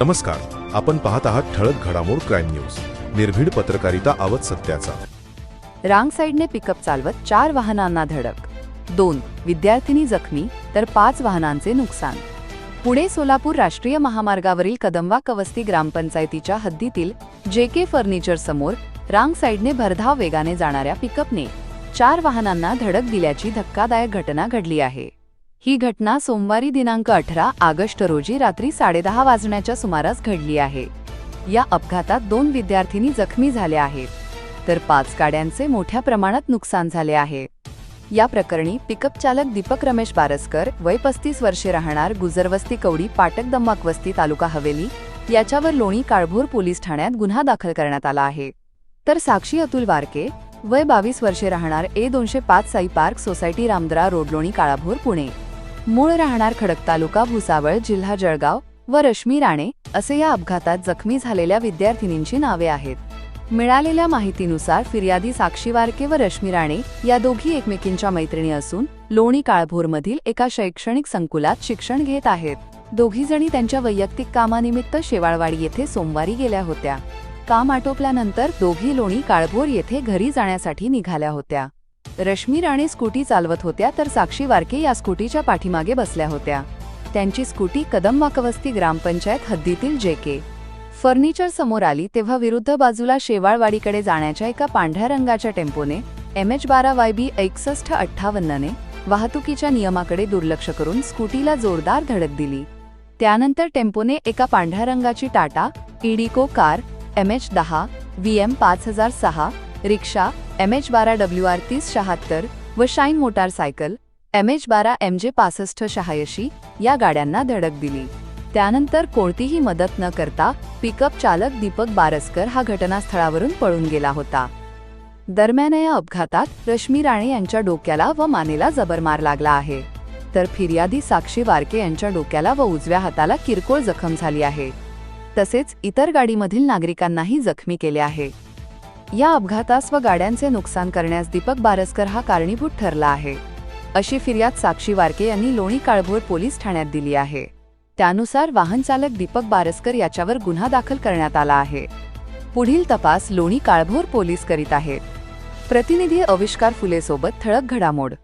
नमस्कार. आपण पाहत आहात ठळक घडामोड क्राईम न्यूज. निर्भीड पत्रकारिता आवत सत्याचा. रांग साईडने पिकअप चालवत चार वाहनांना धडक. दोन विद्यार्थिनी जखमी तर पाच वाहनांचे नुकसान. पुणे सोलापूर राष्ट्रीय महामार्गावरील कदमवा कवस्ती ग्रामपंचायतीच्या हद्दीतील जे के फर्निचर समोर रांग साईडने भरधाव वेगाने जाणाऱ्या पिकअपने चार वाहनांना धडक दिल्याची धक्कादायक घटना घडली आहे. ही घटना सोमवारी दिनांक अठरा ऑगस्ट रोजी रात्री साडेदहा वाजण्याच्या सुमारास घडली आहे. या अपघातात दोन विद्यार्थिनी जखमी झाल्या आहेत. तर पाच गाड्यांचे मोठ्या प्रमाणात नुकसान झाले आहे. या प्रकरणी पिकअप चालक दीपक रमेश बारसकर वय पस्तीस वर्षे राहणार गुजरवस्ती कवडी पाटक दम्माक वस्ती तालुका हवेली याच्यावर लोणी काळभोर पोलीस ठाण्यात गुन्हा दाखल करण्यात आला आहे. तर साक्षी अतुल वारके वय बावीस वर्षे राहणार ए दोनशे पाच Sai park society Ramdara road Loni Kalbhor Pune. मूळ राहणार खडक तालुका भुसावळ जिल्हा जळगाव व रश्मी राणे असे या अपघातात जखमी झालेल्या विद्यार्थिनींची नावे आहेत. मिळालेल्या माहितीनुसार फिर्यादी साक्षी वारके व रश्मी राणे या दोघी एकमेकींच्या मैत्रिणी असून लोणी काळभोरमधील एका शैक्षणिक संकुलात शिक्षण घेत आहेत. दोघी जणी त्यांच्या वैयक्तिक कामानिमित्त शेवाळवाडी येथे सोमवारी गेल्या होत्या. काम आटोपल्यानंतर दोघी लोणी काळभोर येथे घरी जाण्यासाठी निघाल्या होत्या. रश्मी राणे स्कूटी चालवत होत्या तर साक्षी वारके या स्कूटीच्या पाठीमागे बसल्या होत्या. त्यांची स्कूटी कदमवाकवस्ती ग्रामपंचायत हद्दीतील जे के फर्निचर समोर आली तेव्हा विरुद्ध बाजूला शेवाळवाडीकडे जाण्याच्या एका पांढऱ्या रंगाच्या टेम्पोने एम एच बारा वाय बी एकसष्ट अठ्ठावन्नने वाहतुकीच्या नियमाकडे दुर्लक्ष करून स्कूटीला जोरदार धडक दिली. त्यानंतर टेम्पोने एका पांढऱ्या रंगाची Tata Indigo car M H दहा व्ही एम पाच हजार सहा रिक्षा एम एच बारा डब्ल्यू आर तीस शहात्तर व शाईन मोटारसायकल एम एच बारा एम जे पासष्ट शहाऐंशी या गाड्यांना धडक दिली. त्यानंतर कोणतीही मदत न करता पिकअप चालक दीपक बारसकर हा घटनास्थळावरून पळून गेला होता. दरम्यान या अपघातात रश्मी राणे यांच्या डोक्याला व मानेला जबरमार लागला आहे. तर फिर्यादी साक्षी वारके यांच्या डोक्याला व उजव्या हाताला किरकोळ जखम झाली आहे. तसेच इतर गाडीमधील नागरिकांनाही जखमी केले आहे. या अपघातास व गाड्यांचे नुकसान करण्यास दीपक बारसकर हा कारणीभूत ठरला आहे. अशी फिर्याद साक्षी वारके यांनी लोणी काळभोर पोलीस ठाण्यात दिली आहे. त्यानुसार वाहन चालक दीपक बारसकर याच्यावर गुन्हा दाखल करण्यात आला आहे. पुढील तपास लोणी काळभोर पोलीस करीत आहेत. प्रतिनिधी अविष्कार फुलेसोबत ठळक घडामोड.